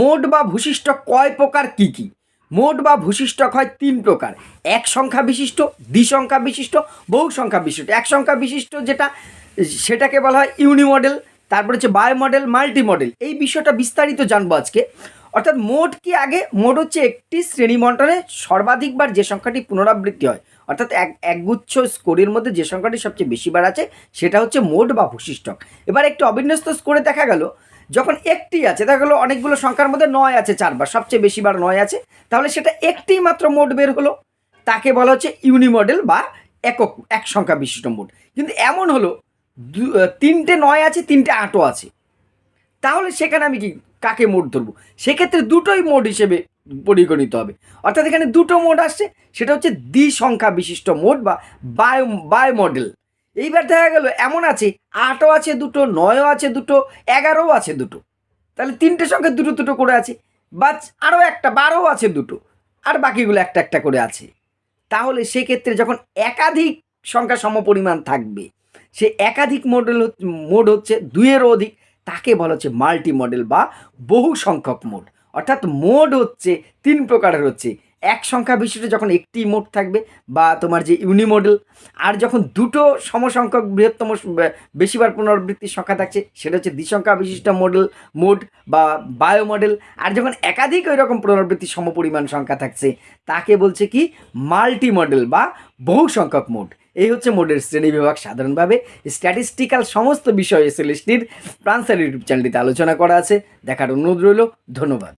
মোট বা ভূশিষ্ঠ কয় প্রকার কি কি? মোট বা ভূশিষ্ঠক হয় তিন প্রকার। এক সংখ্যা বিশিষ্ট, দ্বি সংখ্যা বিশিষ্ট, বহু সংখ্যা বিশিষ্ট। এক সংখ্যা বিশিষ্ট যেটা, সেটাকে বলা হয় ইউনি মডেল তারপর হচ্ছে বায়ো মডেল মাল্টি মডেল এই বিষয়টা বিস্তারিত জানব আজকে। অর্থাৎ মোট কি আগে? মোট হচ্ছে একটি শ্রেণীমণ্ডলে সর্বাধিকবার যে সংখ্যাটি পুনরাবৃত্তি হয়। অর্থাৎ এক, একগুচ্ছ স্কোরের মধ্যে যে সংখ্যাটি সবচেয়ে বেশিবার আছে, সেটা হচ্ছে মোট বা ভূশিষ্ঠক এবার একটি অবিন্যস্ত স্কোরে দেখা গেল। যখন একটি আছে, দেখা গেলো অনেকগুলো সংখ্যার মধ্যে নয় আছে চারবার, সবচেয়ে বেশিবার নয় আছে, তাহলে সেটা একটি মাত্র মোট বের হলো। তাকে বলা হচ্ছে ইউনি মডেল বা একক, এক সংখ্যা বিশিষ্ট মোট। কিন্তু এমন হলো তিনটে নয় আছে, তিনটে আটও আছে। তাহলে সেখানে আমি কি, কাকে মোট ধরবো? সেক্ষেত্রে দুটোই মোড হিসেবে পরিগণিত হবে। অর্থাৎ এখানে দুটো মোড আসছে, সেটা হচ্ছে দ্বি সংখ্যা বিশিষ্ট মোড বা বায়ো বায়ো মডেল। এইবার দেখা গেল, এমন আছে, আটও আছে দুটো, নয়ও আছে দুটো, এগারোও আছে দুটো। তাহলে তিনটে সংখ্যা দুটো দুটো করে আছে বা আরও একটা, বারোও আছে দুটো, আর বাকিগুলো একটা একটা করে আছে। তাহলে সেক্ষেত্রে যখন একাধিক সংখ্যা সমপরিমাণ থাকবে, সে একাধিক মডেল মোড হচ্ছে, দুইয়েরও অধিক, তাকে বলা হচ্ছে মাল্টি মডেল বা বহু সংখ্যক মোড অর্থাৎ মোড হচ্ছে, তিন প্রকারের হচ্ছে এক সংখ্যা বিশিষ্ট যখন একটি মোড থাকবে বা তোমার যে ইউনি মডেল আর যখন দুটো সমসংখ্যক বৃহত্তম বেশিবার পুনরাবৃত্তির সংখ্যা থাকছে, সেটা হচ্ছে দ্বিসংখ্যা বিশিষ্ট মডেল মোড বা বায়ো মডেল আর যখন একাধিক ওই রকম পুনরাবৃত্তির সমপরিমাণ সংখ্যা থাকছে, তাকে বলছে কি? মাল্টি মডেল বা বহু সংখ্যক মোড এই হচ্ছে মোডের শ্রেণি বিভাগ সাধারণভাবে। স্ট্যাটিস্টিক্যাল সমস্ত বিষয় এসএলএসটির প্রান্সার ইউটিউব চ্যানেলটিতে আলোচনা করা আছে। দেখার অনুরোধ রইল। ধন্যবাদ।